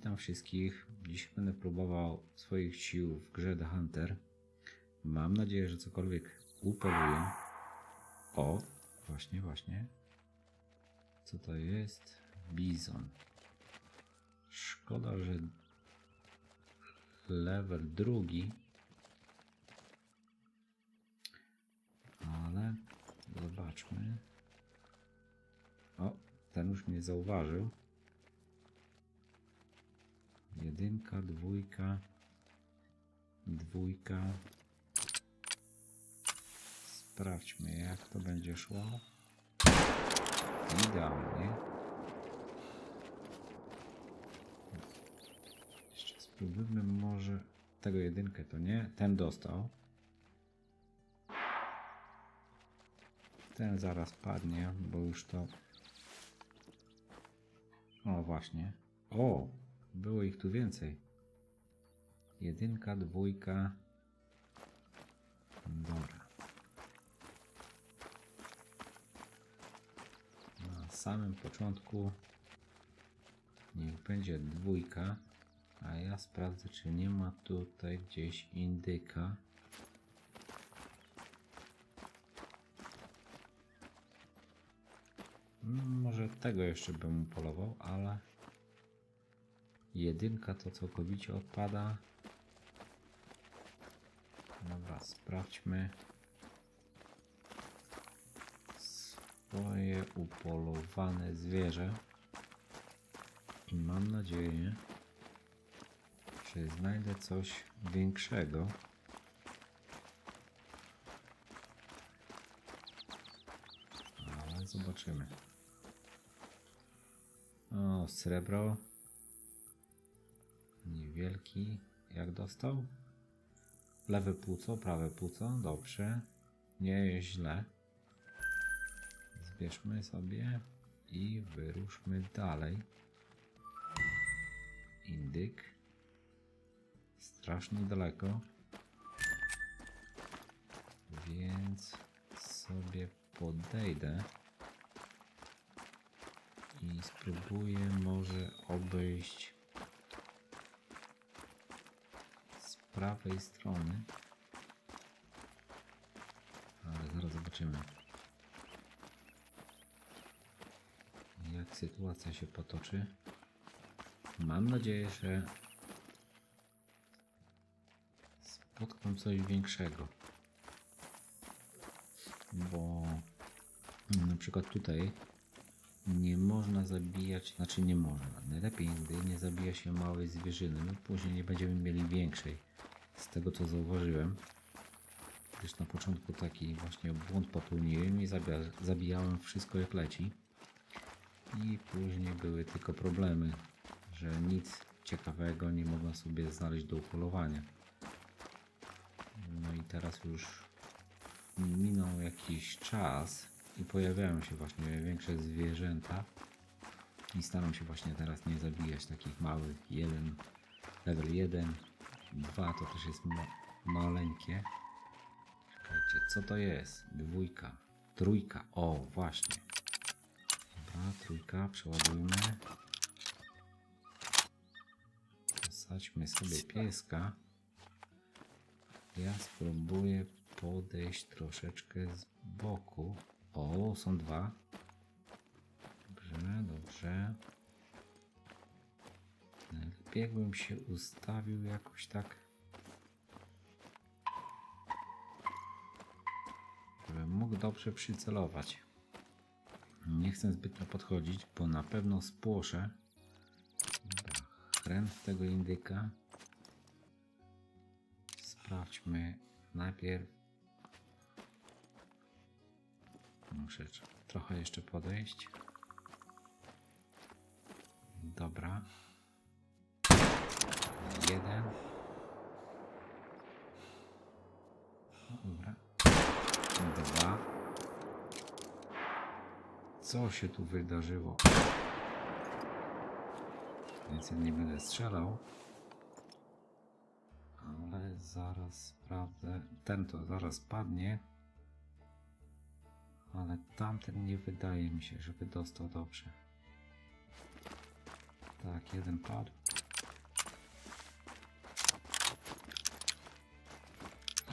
Witam wszystkich. Dziś będę próbował swoich sił w grze The Hunter. Mam nadzieję, że cokolwiek upoluję. O, właśnie, właśnie. Co to jest? Bizon. Szkoda, że level drugi. Ale zobaczmy. O, ten już mnie zauważył. Jedynka, dwójka, dwójka. Sprawdźmy, jak to będzie szło. Idealnie. Jeszcze spróbujmy może tego jedynkę, to nie. Ten dostał. Ten zaraz padnie, bo już to. O, właśnie. O, było ich tu więcej. Jedynka, dwójka. Dobra. Na samym początku niech będzie dwójka, a ja sprawdzę, czy nie ma tutaj gdzieś indyka. Może tego jeszcze bym polował, ale jedynka to całkowicie odpada. Dobra, sprawdźmy swoje upolowane zwierzę i mam nadzieję, że znajdę coś większego. Ale zobaczymy. O, srebro. Niewielki. Jak dostał? Lewe płuco, prawe płuco. Dobrze. Nie jest źle. Zbierzmy sobie i wyruszmy dalej. Indyk. Strasznie daleko. Więc sobie podejdę i spróbuję może obejść z prawej strony. Ale zaraz zobaczymy. Jak sytuacja się potoczy. Mam nadzieję, że spotkam coś większego. Bo na przykład tutaj nie można zabijać, znaczy nie można. Najlepiej, gdy nie zabija się małej zwierzyny, no później nie będziemy mieli większej. Z tego co zauważyłem, gdyż na początku taki właśnie błąd popełniłem i zabijałem wszystko jak leci. I później były tylko problemy, że nic ciekawego nie mogłem sobie znaleźć do upolowania. No i teraz już minął jakiś czas i pojawiają się właśnie większe zwierzęta i staram się właśnie teraz nie zabijać takich małych. Jeden, level 1, 2 to też jest ma maleńkie. Czekajcie, co to jest? Dwójka, trójka, o właśnie. Dobra, trójka, przeładujmy. Posadźmy sobie pieska. Ja spróbuję podejść troszeczkę z boku. O, są dwa. Dobrze, dobrze. Jakbym się ustawił jakoś tak. Żebym mógł dobrze przycelować. Nie chcę zbytnio podchodzić, bo na pewno spłoszę. Dobra, chren w tego indyka. Sprawdźmy najpierw. Muszę tr- trochę jeszcze podejść. Dobra. Jeden. Dobra. Dwa. Co się tu wydarzyło? Więc ja nie będę strzelał. Ale zaraz sprawdzę. Ten to zaraz padnie. Ale tamten nie wydaje mi się, żeby dostał dobrze. Tak, jeden padł.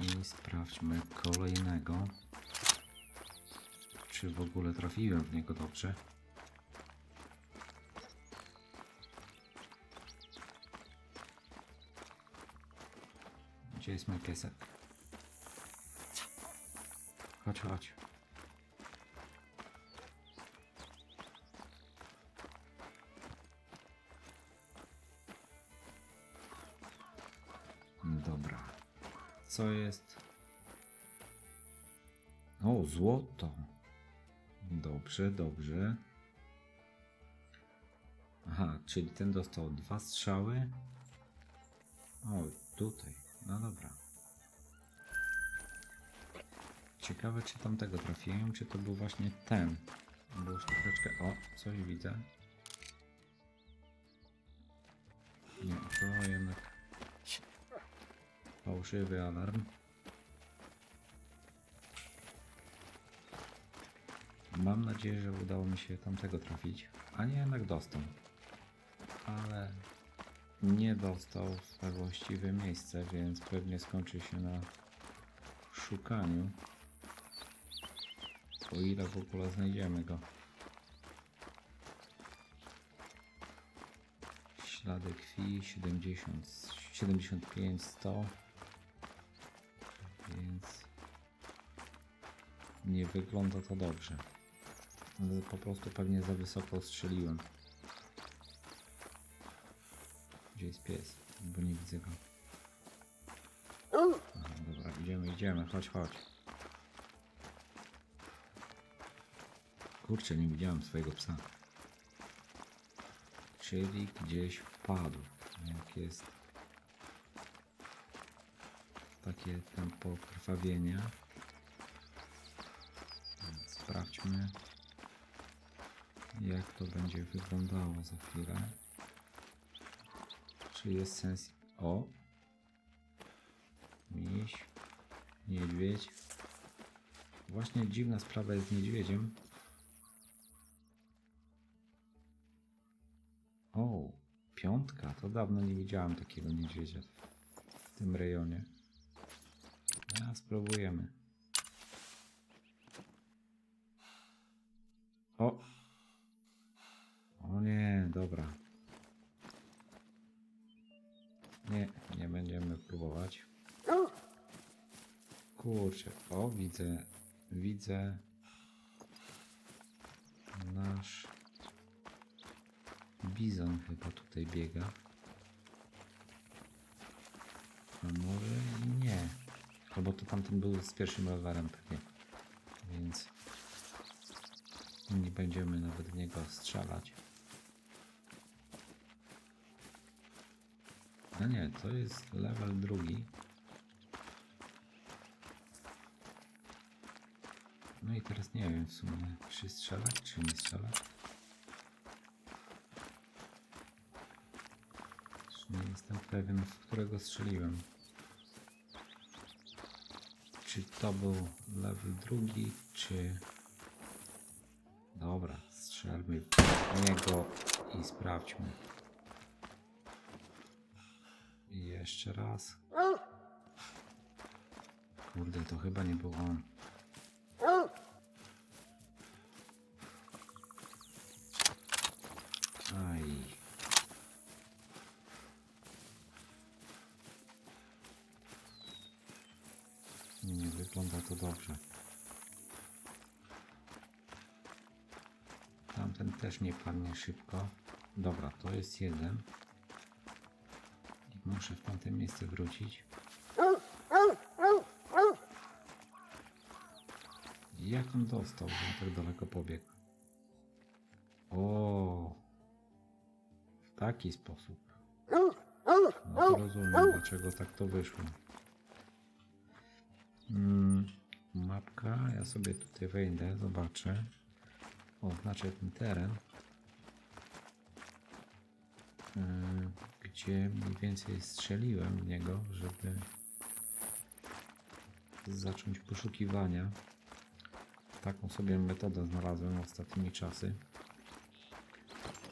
I sprawdźmy kolejnego. Czy w ogóle trafiłem w niego dobrze? Gdzie jest mój piesek? Chodź, chodź. Co jest? O, złoto. Dobrze, dobrze. Aha, czyli ten dostał dwa strzały. O, tutaj. No dobra. Ciekawe, czy tamtego trafiłem, czy to był właśnie ten. Bo już troszeczkę... O, coś widzę. Nie, to jednak fałszywy alarm. Mam nadzieję, że udało mi się tamtego trafić, a nie jednak dostał. Ale nie dostał we właściwe miejsce, więc pewnie skończy się na szukaniu. O ile w ogóle znajdziemy go. Ślady krwi 70, 75, 100. nie wygląda to dobrze. Ale po prostu pewnie za wysoko strzeliłem. Gdzie jest pies? Bo nie widzę go. Aha, dobra, idziemy, idziemy, chodź, chodź. Kurczę, nie widziałem swojego psa. Czyli gdzieś wpadł. Jak jest takie tempo krwawienia. Sprawdźmy, jak to będzie wyglądało za chwilę. Czy jest sens. O! Miś, niedźwiedź. Właśnie dziwna sprawa jest z niedźwiedziem. O, piątka. To dawno nie widziałem takiego niedźwiedzia w tym rejonie. A, spróbujemy. O! O nie, dobra. Nie, nie będziemy próbować. Kurczę, o widzę, widzę nasz bizon chyba tutaj biega. A może i nie. Albo to tamten był z pierwszym rowerem pewnie. Więc nie będziemy nawet w niego strzelać. A nie, to jest level drugi. No i teraz nie wiem w sumie, czy strzelać, czy nie strzelać. Nie jestem pewien, w którego strzeliłem. Czy to był level drugi, czy... W niego i sprawdźmy. I jeszcze raz. Kurde, to chyba nie był on. Też nie padnie szybko. Dobra, to jest jeden. I muszę w tamte miejsce wrócić. Jak on dostał, że tak daleko pobiegł? O, w taki sposób. No to rozumiem, dlaczego tak to wyszło. Mm, mapka, ja sobie tutaj wejdę, zobaczę. Oznaczę ten teren. Yy, gdzie mniej więcej strzeliłem w niego, żeby zacząć poszukiwania. Taką sobie metodę znalazłem ostatnimi czasy.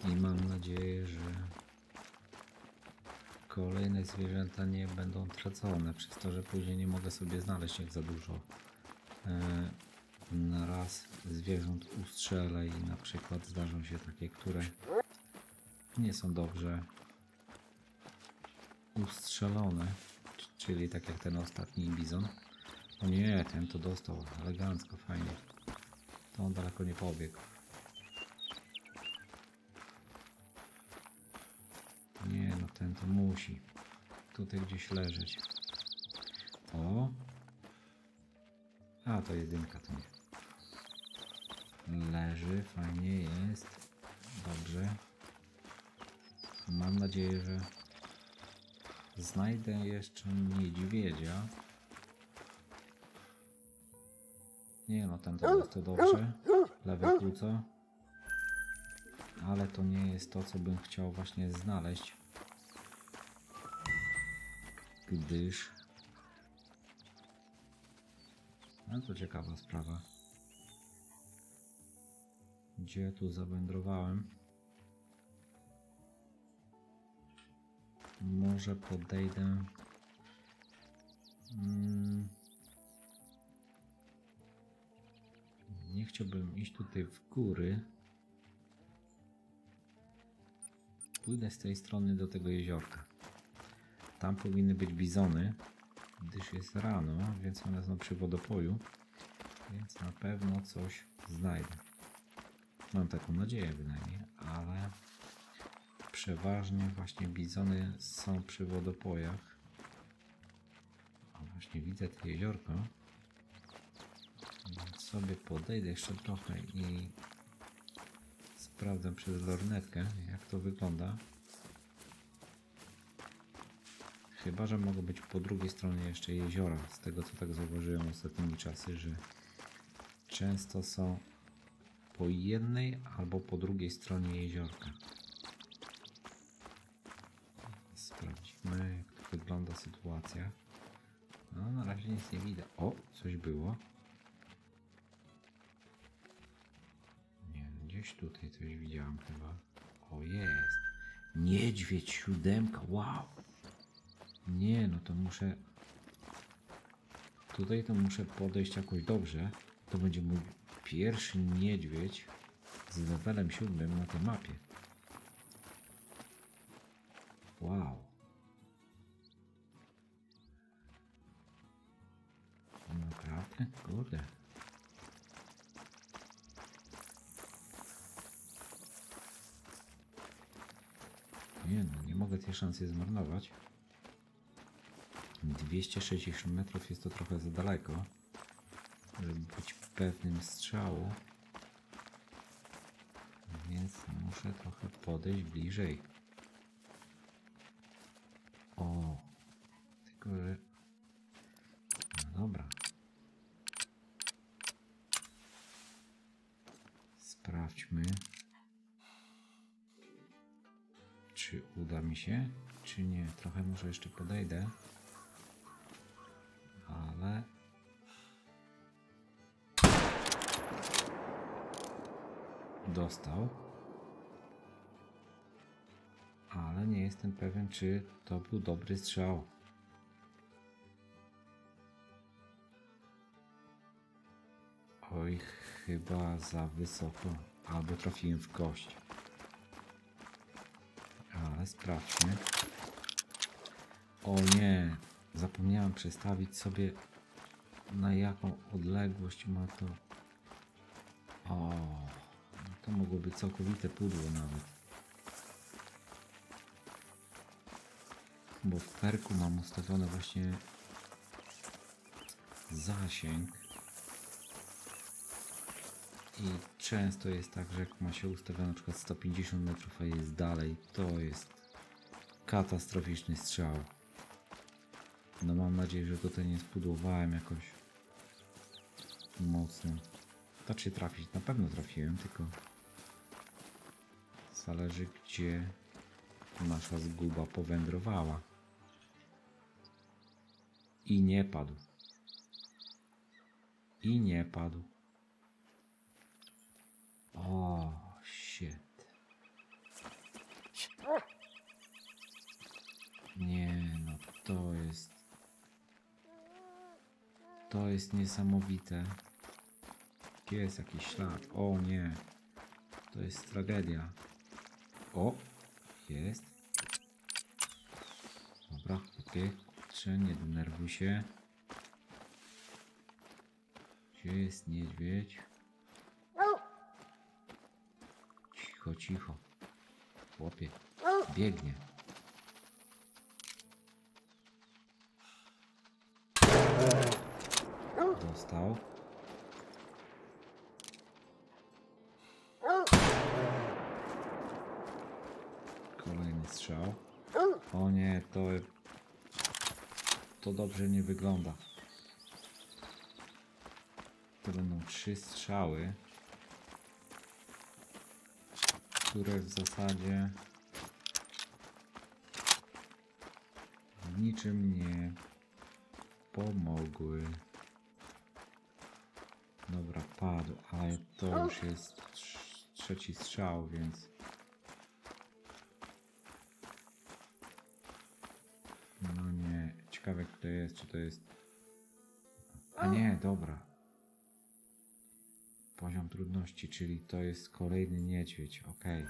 I mam nadzieję, że kolejne zwierzęta nie będą tracone przez to, że później nie mogę sobie znaleźć jak za dużo e, na raz zwierząt ustrzelę i na przykład zdarzą się takie, które nie są dobrze ustrzelone, czyli tak jak ten ostatni bizon. O nie, ten to dostał elegancko, fajnie. To on daleko nie pobiegł. Nie no, ten to musi tutaj gdzieś leżeć. O! A, to jedynka to nie. Leży, fajnie jest. Dobrze. Mam nadzieję, że znajdę jeszcze niedźwiedzia. Nie no, ten to jest to dobrze. Lewe płuco. Ale to nie jest to, co bym chciał właśnie znaleźć. Gdyż... No to ciekawa sprawa. Gdzie tu zawędrowałem? Może podejdę. Mm. Nie chciałbym iść tutaj w góry. Pójdę z tej strony do tego jeziorka. Tam powinny być bizony, gdyż jest rano, więc one są przy wodopoju. Więc na pewno coś znajdę. Mam taką nadzieję bynajmniej, ale przeważnie właśnie bizony są przy wodopojach. A właśnie widzę to jeziorko. Więc sobie podejdę jeszcze trochę i sprawdzę przez lornetkę, jak to wygląda. Chyba, że mogą być po drugiej stronie jeszcze jeziora. Z tego co tak zauważyłem ostatnimi czasy, że często są po jednej albo po drugiej stronie jeziorka. Sprawdźmy, jak to wygląda sytuacja. No, na razie nic nie widać. O, coś było. Nie, gdzieś tutaj coś widziałem chyba. O, jest. Niedźwiedź siódemka, wow. Nie, no to muszę... Tutaj to muszę podejść jakoś dobrze. To będzie mój pierwszy niedźwiedź z levelem siódmym na tej mapie. Wow. Naprawdę? Kurde. Nie no, nie mogę tej szansy zmarnować. 260 metrów jest to trochę za daleko, żeby być pewnym strzału. Więc muszę trochę podejść bliżej. O, tylko że. No dobra. Sprawdźmy, czy uda mi się, czy nie. Trochę może jeszcze podejdę, ale. Dostał. Ale nie jestem pewien, czy to był dobry strzał. Oj, chyba za wysoko. Albo trafiłem w kość. Ale sprawdźmy. O nie, zapomniałem przestawić sobie na jaką odległość ma to. O, to mogło być całkowite pudło nawet. Bo w perku mam ustawiony właśnie zasięg. I często jest tak, że jak ma się ustawione na przykład 150 metrów, a jest dalej, to jest katastroficzny strzał. No mam nadzieję, że tutaj nie spudłowałem jakoś mocno. Się trafić, na pewno trafiłem, tylko zależy gdzie nasza zguba powędrowała. I nie padł. I nie padł. O, shit. Nie To jest. To jest niesamowite. Jest jakiś ślad? O nie. To jest tragedia. O! Jest. Dobra, okej. Kurczę, nie denerwuj się. Gdzie jest niedźwiedź? Cicho, cicho. Chłopie, biegnie. Dostał. Strzał. O nie, to... To dobrze nie wygląda. To będą trzy strzały, które w zasadzie niczym nie pomogły. Dobra, padł, ale to już jest trz- trzeci strzał, więc ciekawe kto jest, czy to jest a nie, dobra poziom trudności, czyli to jest kolejny niedźwiedź, okej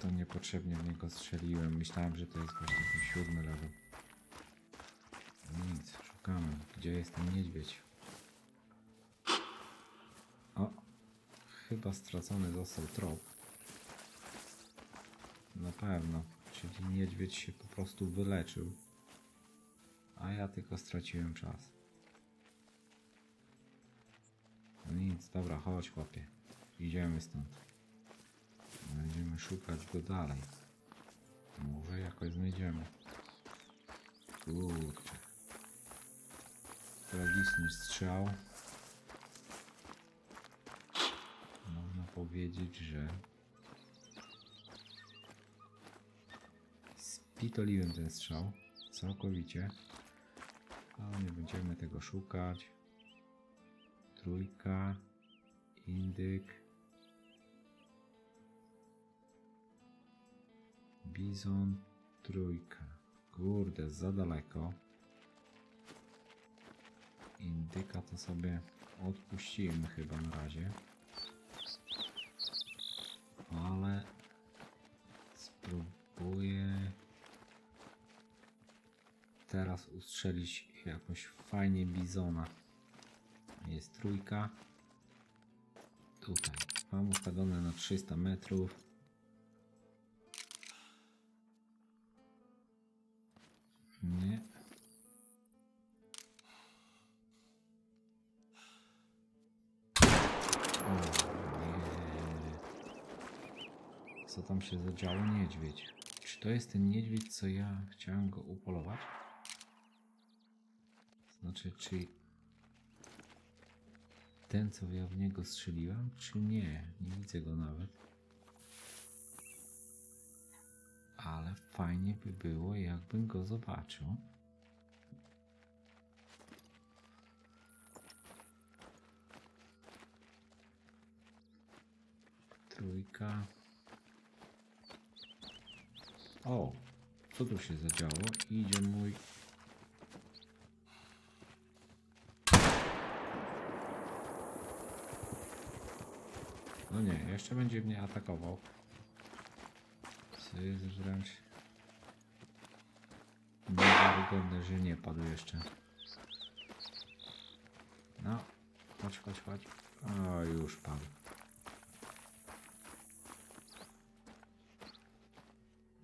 to niepotrzebnie w niego strzeliłem, myślałem, że to jest właśnie ten siódmy level nic, szukamy. Gdzie jest ten niedźwiedź? O, chyba stracony został trop. Na pewno, czyli niedźwiedź się po prostu wyleczył. A ja tylko straciłem czas. No nic, dobra, chodź chłopie. Idziemy stąd. Będziemy szukać go dalej. Może jakoś znajdziemy. Kurczę. Tragiczny strzał. Można powiedzieć, że spitoliłem ten strzał całkowicie. Ale nie będziemy tego szukać. Trójka, indyk, bizon, trójka. Kurde, za daleko. Indyka to sobie odpuściłem chyba na razie. Teraz ustrzelić jakoś fajnie bizona. Jest trójka. Tutaj. Mam ustawione na 300 metrów. Nie. O nie. Co tam się zadziało? Niedźwiedź. Czy to jest ten niedźwiedź, co ja chciałem go upolować? Znaczy, czy ten, co ja w niego strzeliłem, czy nie? Nie widzę go nawet. Ale fajnie by było, jakbym go zobaczył. Trójka. O, co tu się zadziało? Idzie mój. No nie, jeszcze będzie mnie atakował. Jest wręcz niewiarygodne, że nie padł jeszcze. No, chodź, chodź, chodź. O, już padł.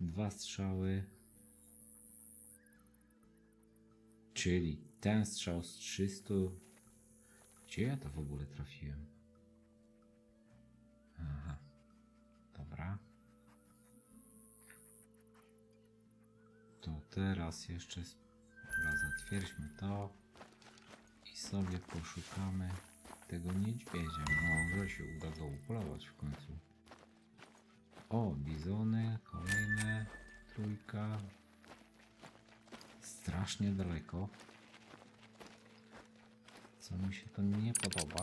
Dwa strzały. Czyli ten strzał z 300. Gdzie ja to w ogóle trafiłem? Teraz jeszcze. Dobra, zatwierdźmy to. I sobie poszukamy tego niedźwiedzia. Może się uda go upolować w końcu. O, bizony, kolejne, trójka. Strasznie daleko. Co mi się to nie podoba.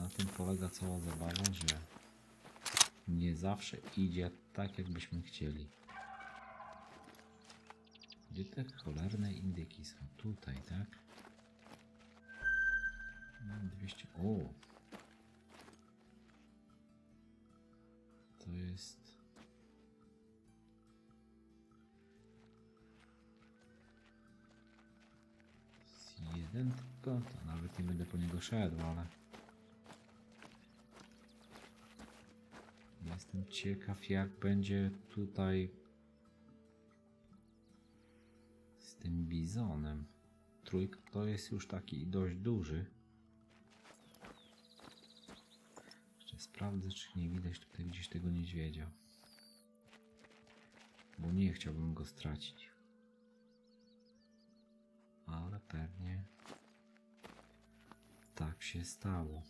Na tym polega cała zabawa, że nie zawsze idzie tak, jakbyśmy chcieli. Gdzie te cholerne indyki są? Tutaj, tak? No, 200. O! To jest. Jeden tylko? To nawet nie będę po niego szedł, ale. Jestem ciekaw, jak będzie tutaj z tym bizonem. Trójka to jest już taki dość duży. Jeszcze sprawdzę, czy nie widać tutaj gdzieś tego niedźwiedzia. Bo nie chciałbym go stracić. Ale pewnie tak się stało.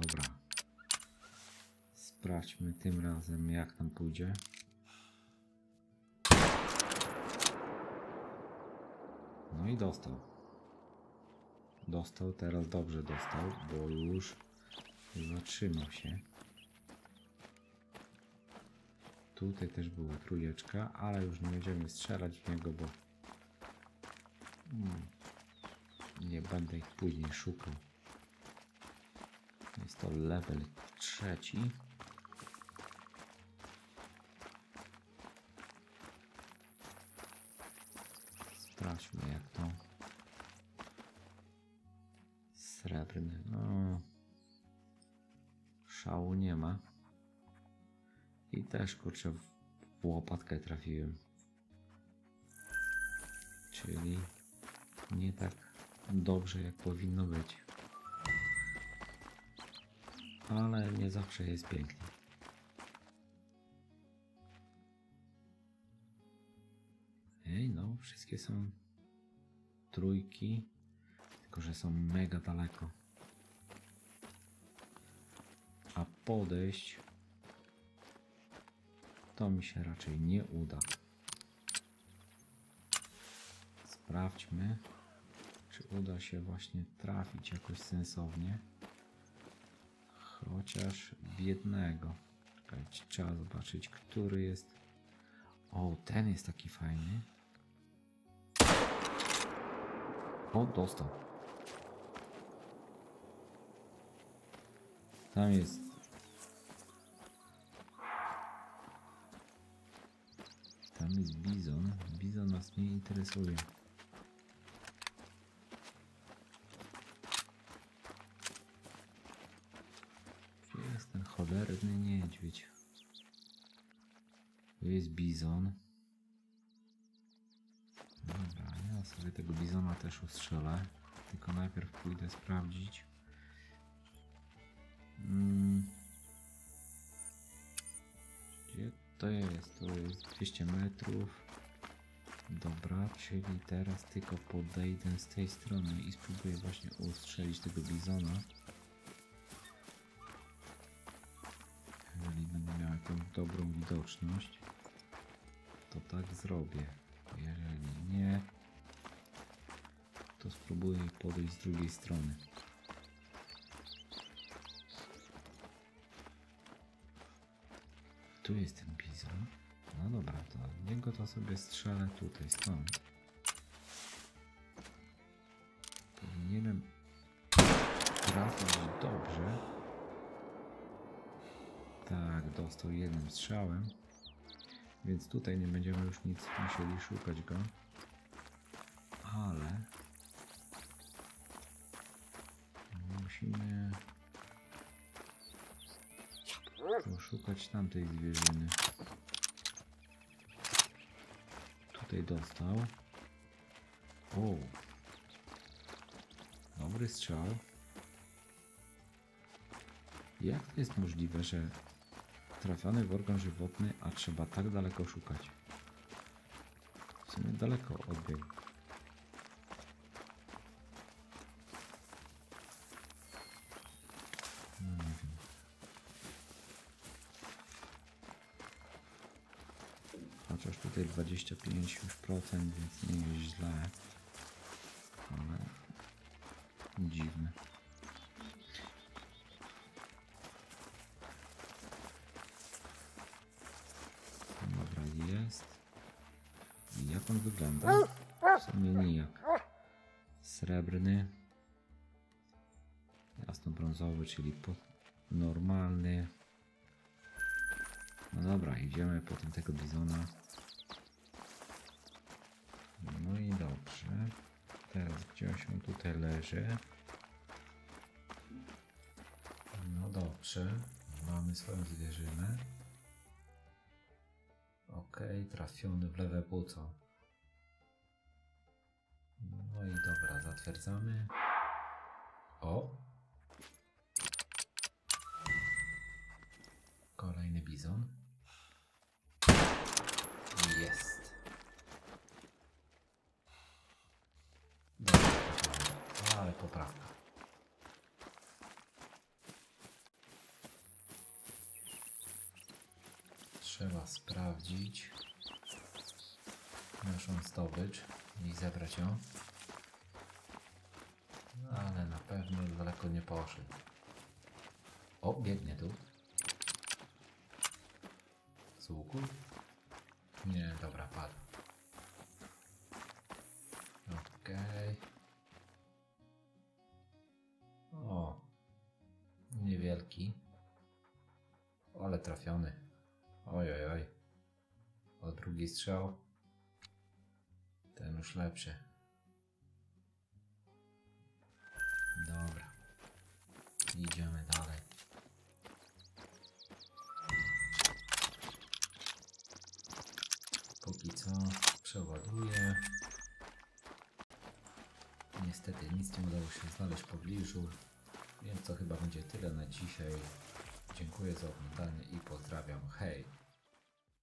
Dobra. Sprawdźmy tym razem, jak nam pójdzie. No i dostał. Dostał, teraz dobrze dostał, bo już zatrzymał się. Tutaj też była trójeczka, ale już nie będziemy strzelać w niego, bo hmm, nie będę ich później szukał. Jest to level trzeci. Sprawdźmy jak to. Srebrny. No. Szału nie ma. I też kurczę w łopatkę trafiłem. Czyli nie tak dobrze jak powinno być. Ale nie zawsze jest pięknie. Ej, no, wszystkie są trójki, tylko że są mega daleko. A podejść to mi się raczej nie uda. Sprawdźmy, czy uda się właśnie trafić jakoś sensownie. Chociaż w jednego. Czekajcie, trzeba zobaczyć, który jest. O, ten jest taki fajny. O, dostał. Tam jest. Tam jest bizon. Bizon nas nie interesuje. Gdzie jest ten cholerny niedźwiedź? Tu jest bizon. Sobie tego bizona też ustrzelę. Tylko najpierw pójdę sprawdzić. Mm. Gdzie to jest? To jest 200 metrów. Dobra, czyli teraz tylko podejdę z tej strony i spróbuję właśnie ustrzelić tego bizona. Jeżeli będę miał jakąś dobrą widoczność, to tak zrobię. Jeżeli nie, spróbuję podejść z drugiej strony. Tu jest ten bizon. No dobra, to niego to sobie strzelę tutaj, stąd. Powinienem trafić dobrze. Tak, dostał jednym strzałem. Więc tutaj nie będziemy już nic musieli szukać go. Ale poszukać tamtej zwierzyny. Tutaj dostał. O! Dobry strzał. Jak to jest możliwe, że trafiony w organ żywotny, a trzeba tak daleko szukać? W sumie daleko odbiegł. straty 25%, więc nie jest źle. Ale dziwne. Dobra, jest. Jak on wygląda? W sumie nijak. Srebrny. Jasno-brązowy, czyli normalny. No dobra, idziemy potem tego bizona. Tutaj leży. No dobrze. Mamy swoją zwierzynę. Okej, trafiony w lewe płuco. No i dobra, zatwierdzamy. O! Kolejny bizon. Jest. Dobra, ale poprawka. Trzeba sprawdzić naszą zdobycz i zebrać ją. No, ale na pewno daleko nie poszedł. O, biegnie tu. Z łuku? Nie, dobra, padł. Okej. O, niewielki. Ale trafiony. Oj, oj, oj. O drugi strzał. Ten już lepszy. Dobra. Idziemy dalej. Póki co przeładuję. Niestety nic nie udało się znaleźć w pobliżu, więc to chyba będzie tyle na dzisiaj. Dziękuję za oglądanie i pozdrawiam. Hej!